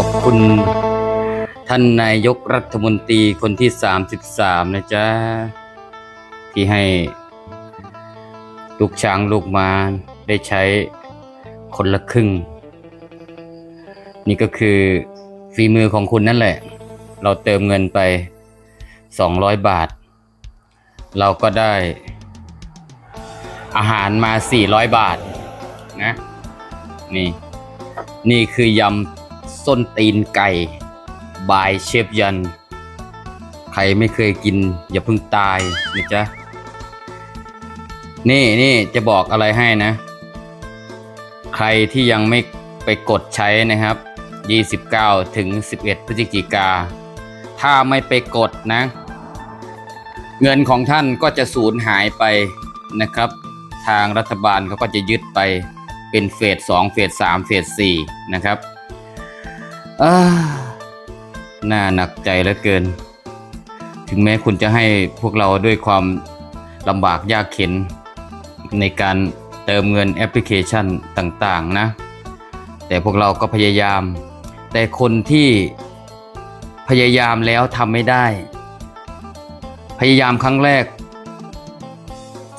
อบคุณ ท่านนายกรัฐมนตรีคนที่ 33 นะจ๊ะ ที่ให้ ลูกช้างลูกมา ได้ใช้คนละครึ่ง นี่ก็คือฝีมือของคุณนั่นแหละ เราเติมเงินไป 200 บาท เราก็ได้ อาหารมา 400 บาทนะนี่ นี่คือยำ ส้นตีนไก่บายเชฟยัน ใครไม่เคยกิน อย่าเพิ่งตายนะจ๊ะ นี่นี่จะบอกอะไรให้นะ ใครที่ยังไม่ไปกดใช้นะครับ 29 ถึง 11 พฤศจิกา ถ้าไม่ไปกดนะ เงินของท่านก็จะสูญหายไปนะครับ ทางรัฐบาลเขาก็จะยึดไปเป็นเฟสสองเฟสสามเฟสสี่นะครับ อาน่าหนักใจเหลือเกิน ถึงแม้คุณจะให้พวกเราด้วยความลำบากยากเข็น ในการเติมเงินแอปพลิเคชันต่างๆนะ แต่พวกเราก็พยายาม แต่คนที่พยายามแล้วทำไม่ได้ พยายามครั้งแรก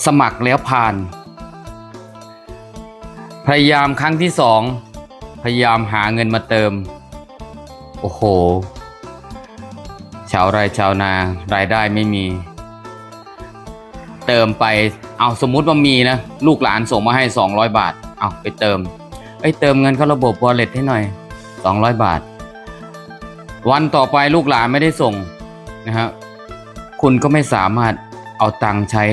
สมัครแล้วผ่าน พยายามครั้งที่สองพยายามหาเงินมาเติม โอ้โห ชาวไร่ชาวนารายได้ไม่มี เติมไปเอาสมมุติว่ามีนะ ลูกหลานส่งมาให้ 200 บาท เอาไปเติมเอ้ยเติมเงินเข้าระบบ wallet ให้หน่อย 200 บาท วันต่อไปลูกหลานไม่ได้ส่งนะฮะคุณก็ไม่สามารถเอาตังค์ใช้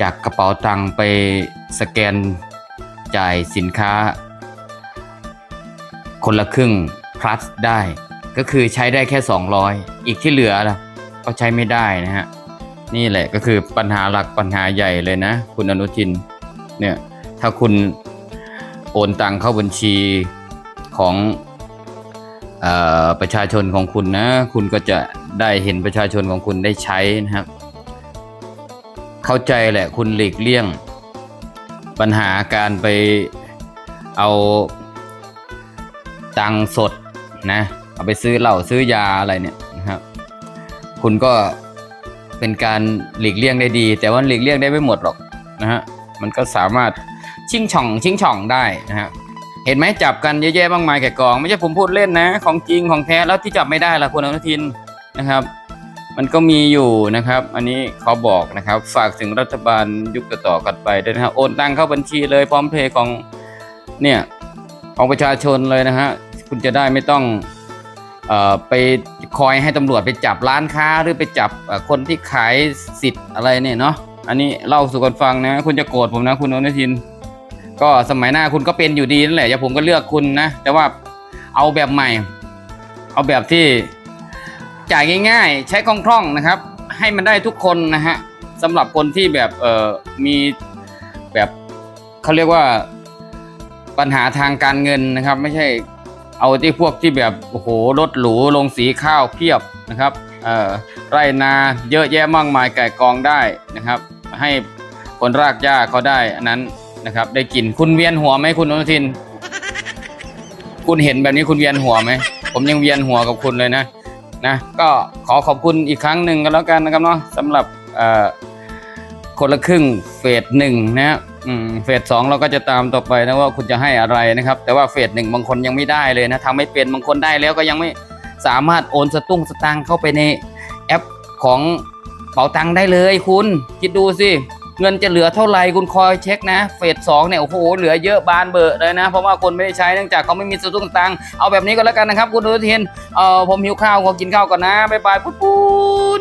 จากกระเป๋าตังค์ไปสแกนจ่ายสินค้า คนละครึ่ง plus ได้ ก็คือใช้ได้แค่ 200 อีกที่เหลือล่ะก็ใช้ไม่ได้นะฮะ นี่แหละก็คือปัญหาหลักปัญหาใหญ่เลยนะ คุณอนุทิน เนี่ย ถ้าคุณโอนตังเข้าบัญชีของออประชาชนของคุณนะ คุณก็จะได้เห็นประชาชนของคุณได้ใช้นะครับ เข้าใจแหละคุณหลีกเลี่ยง ปัญหาการไปเอาตังค์สด นะ เอาไปซื้อเหล้าซื้อยาอะไรเนี่ยนะครับ คุณก็เป็นการหลีกเลี่ยงได้ดี แต่ว่าหลีกเลี่ยงได้ไม่หมดหรอกนะฮะมันก็สามารถชิงช่องชิงช่องได้นะฮะเห็นไหมจับกันเยอะแยะมากมายแก่กอง ไม่ใช่ผมพูดเล่นนะ ของจริงของแท้แล้วที่จับไม่ได้ล่ะคุณอนุทินนะครับ มันก็มีอยู่นะครับ อันนี้เขาบอกนะครับ ฝากถึงรัฐบาลยุคต่อๆกันไปด้วยนะครับโอนตังเข้าบัญชีเลยพร้อมเพย์ของเนี่ยของประชาชนเลยนะฮะ คุณจะได้ไม่ต้องอไปคอยให้ตำรวจไปจับร้านค้าหรือไปจับคนที่ขายสิทธิ์อะไรเนี่ยเนาะอันนี้เล่าสู่กันฟังนะ คุณจะโกรธผมนะคุณอนุทิน ก็สมัยหน้าคุณก็เป็นอยู่ดีนั่นแหละอย่าผมก็เลือกคุณนะ แต่ว่าเอาแบบใหม่ เอาแบบที่จ่ายง่าย ๆ ใช้คล่องๆนะครับ ให้มันได้ทุกคนนะฮะสำหรับคนที่แบบเออมีแบบเขาเรียกว่าปัญหาทางการเงินนะครับ ไม่ใช่ เอาที่พวกที่แบบโอ้โหรถหรูลงสีข้าวเพียบนะครับไร่นาเยอะแยะมากมายไก่กองได้นะครับ ให้คนรากหญ้าเขาได้อันนั้นนะครับ ได้กินคุณเวียนหัวไหมคุณอนุทิน คุณเห็นแบบนี้คุณเวียนหัวไหมผมยังเวียนหัวกับคุณเลยนะนะก็ขอขอบคุณอีกครั้งหนึ่งกันแล้วกันนะครับเนาะสำหรับคนละครึ่งเฟสหนึ่งนะฮะ อืมเฟสสองเราก็จะตามต่อไปนะว่าคุณจะให้อะไรนะครับ แต่ว่าเฟสหนึ่งบางคนยังไม่ได้เลยนะทำไม่เป็นบางคนได้แล้วก็ยังไม่สามารถโอนสตุ้งสตางค์เข้าไปในแอปของเป๋าตังค์ได้เลยคุณคิดดูสิเงินจะเหลือเท่าไหร่คุณคอยเช็คนะ เฟสสองเนี่ยโอ้โหเหลือเยอะบานเบอะเลยนะ เพราะว่าคนไม่ได้ใช้เนื่องจากเขาไม่มีสตุ้งสตางเอาแบบนี้ก็แล้วกันนะครับ คุณอนุทินเออผมหิวข้าวขอกินข้าวก่อนนะบ๊ายบายปุ๊บปุ๊บ